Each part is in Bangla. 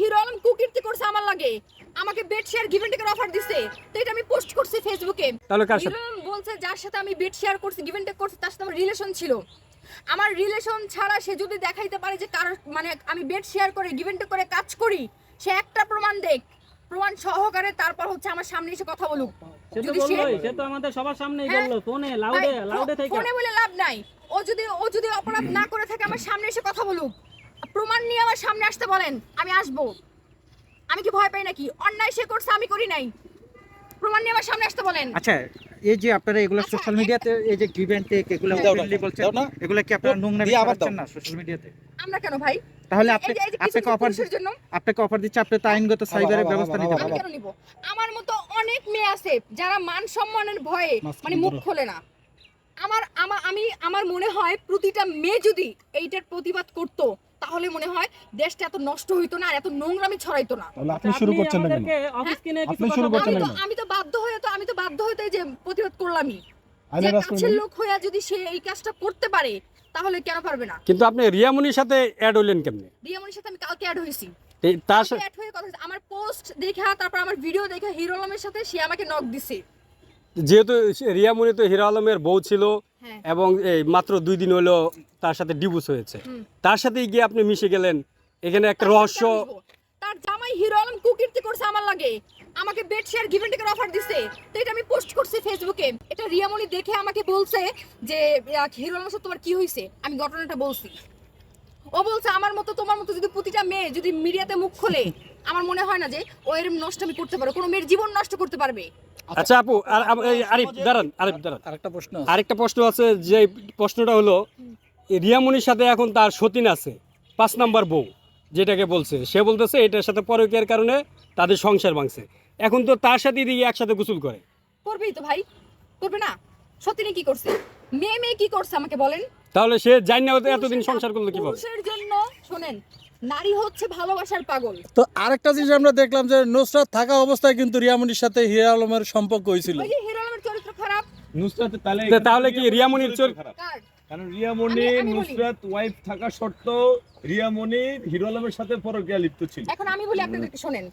হিরো আলম কুকীর্তি করছে আমার লাগে। আমাকে বেড শেয়ার গিভেন টেকের অফার দিছে। তো এটা আমি পোস্ট করছি ফেসবুকে তাহলে কার হিরো সাথে আলম বলছে যার সাথে আমি বেড শেয়ার করছি গিভেন টেক করছি তার সাথে আমার রিলেশন ছিল। আমার রিলেশন ছাড়া সে যদি দেখাইতে পারে যে কারোর মানে আমি বেড শেয়ার করে গিভেন টেক করে কাজ করি সে একটা প্রমাণ দেখ। প্রমাণ সহকারে তারপর হচ্ছে আমার সামনে এসে কথা বলুক। যদি সে তো আমাদের সবার সামনেই হ্যাঁ। বলল ফোনে লাউডে লাউডে থেকে। ফোনে বলে লাভ নাই। ও যদি ও যদি অপরাধ না করে থাকে আমার সামনে এসে কথা বলুক। প্রমাণ নিয়ে আমার সামনে আসতে বলেন আমি আসব। আমি কি ভয় পাই নাকি? অন্যায় সে করছে আমি করি নাই। প্রমাণ নিয়ে আমার সামনে আসতে বলেন। আচ্ছা এই যে আপনারা এগুলো আচ্ছা, সোশ্যাল মিডিয়াতে এই যে গিভ এন্ড টেক এগুলো দাও বলছেন দাও না। এগুলো কি আপনারা নোংরা দিয়ে আবার পাচ্ছেন না সোশ্যাল মিডিয়াতে আমরা কেন ভাই? তাহলে আপনি আপনাকে অফার আপনাকে অফার দিচ্ছে আপনি তো আইনগত সাইবারের ব্যবস্থা নিতে আমি কেন নিব? আমার মতো অনেক মেয়ে আছে যারা মান সম্মানের ভয়ে মানে মুখ খোলে না। আমার আমা- আমি আমার মনে হয় প্রতিটা মেয়ে যদি এইটার প্রতিবাদ করত তাহলে মনে হয় দেশটা এত নষ্ট হইতো না আর এত নোংরামি ছড়াইতো না। তাহলে আপনি শুরু করছেন না কেন অফিস কিনে কিছু আপনি শুরু করছেন আমি বলবেন তো না। আমি তো বাধ্য হয়ে তো আমি তো বাধ্য হয়ে তো এই যে প্রতিবাদ করলামই। যে কাছের লোক হয়ে যদি সে এই কাজটা করতে পারে তাহলে কেন পারবে না? কিন্তু আপনি রিয়ামনির সাথে অ্যাড হইলেন কেমনে? রিয়ামনির সাথে আমি কালকে অ্যাড হয়েছি। এই তার সাথে অ্যাড হয়ে কথা আমার পোস্ট দেখা তারপর আমার ভিডিও দেখে হিরো আলমের সাথে সে আমাকে নক দিছে। যেহেতু রিয়ামনি তো হিরো আলমের বউ ছিল হ্যাঁ এবং এই মাত্র দুই দিন হলো তার সাথে ডিভোর্স হয়েছে। তার সাথেই গিয়ে আপনি মিশে গেলেন। এখানে একটা রহস্য তার সাথে জামাই হিরো আলম কুকীর্তি করছে আমার লাগে। আমাকে বেড শেয়ার গিভেন টেকের অফার দিছে। তো এটা আমি পোস্ট করছি ফেসবুকে এটা রিয়ামনি দেখে আমাকে বলছে যে হিরো আলমের সাথে তোমার কি হয়েছে? আমি ঘটনাটা বলছি। ও বলছে আমার মতো তোমার মতো যদি প্রতিটা মেয়ে যদি মিডিয়াতে মুখ খোলে আমার মনে হয় না যে ও এরম নষ্ট আমি করতে পারব। কোনো মেয়ের জীবন নষ্ট করতে পারবে। আচ্ছা আপু আর আরিফ দাঁড়ান আরিফ দাঁড়ান। আরেকটা প্রশ্ন আছে। আরেকটা প্রশ্ন আছে যে প্রশ্নটা হলো রিয়ামনির সাথে এখন তার সতীন আছে পাঁচ নাম্বার বউ যেটাকে বলছে। সে বলতেছে এটার সাথে পরকীয়ার কারণে তাদের সংসার ভাঙছে। এখন তো তার সাথে দিয়ে একসাথে গোসল করে। করবেই তো ভাই করবে না। সত্যি কি করছে? মেয়ে মেয়ে কি করছে আমাকে বলেন। তাহলে সে জানি না এতদিন সংসার করল কীভাবে? পুরুষের জন্য শোনেন নারী হচ্ছে ভালোবাসার পাগল। তো আরেকটা জিনিস আমরা দেখলাম যে নুসরাত থাকা অবস্থায় কিন্তু রিয়ামনির সাথে হিরা আলমের সম্পর্ক হয়েছিল। ওই যে হিরো আলমের চরিত্র খারাপ। নুসরাত তাহলে তাহলে কি রিয়ামনির চরিত্র কার? কারণ রিয়ামণি আমি- আমি বলি। নুসরাত ওয়াইফ থাকা সত্ত্বেও রিয়ামণি হিরো আলমের সাথে পরকীয়া লিপ্ত ছিল। এখন আমি বলি আপনাদেরকে শোনেন।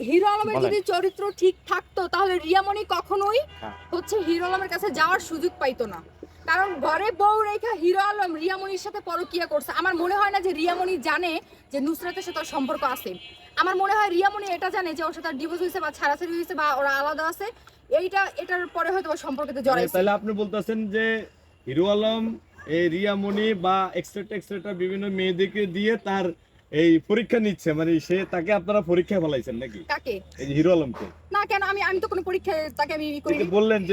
হিরো আলমের যদি চরিত্র ঠিক থাকতো তাহলে রিয়ামণি কখনোই হ্যাঁ। হচ্ছে হিরো আলমের কাছে যাওয়ার সুযোগ পাইতো না। কারণ ঘরে বউ রেখা হিরো আলম রিয়ামণির সাথে পরকিয়া করছে। আমার মনে হয় না যে রিয়ামণি জানে যে নুসরাতের সাথে সম্পর্ক আছে। আমার মনে হয় রিয়ামণি এটা জানে যে ওর সাথে ডিভোর্স হয়েছে বা ছাড়াছাড়ি হয়েছে বা ওরা আলাদা আছে। এইটা এটার পরে হয়তো ওর সম্পর্কতে জড়াইছে তাহলে আপনি বলতেছেন যে হিরো আলম এই রিয়ামণি বা এক্সট্রা এক্সট্রা বিভিন্ন মেয়েদেরকে দিয়ে তার এই পরীক্ষা নিচ্ছে। মানে সে তাকে আপনারা পরীক্ষায় ফেলাইছেন নাকি? কাকে? এই হিরো আলমকে। না কেন? আমি আমি তো কোনো পরীক্ষায় তাকে আমি ই করিনি। বললেন যে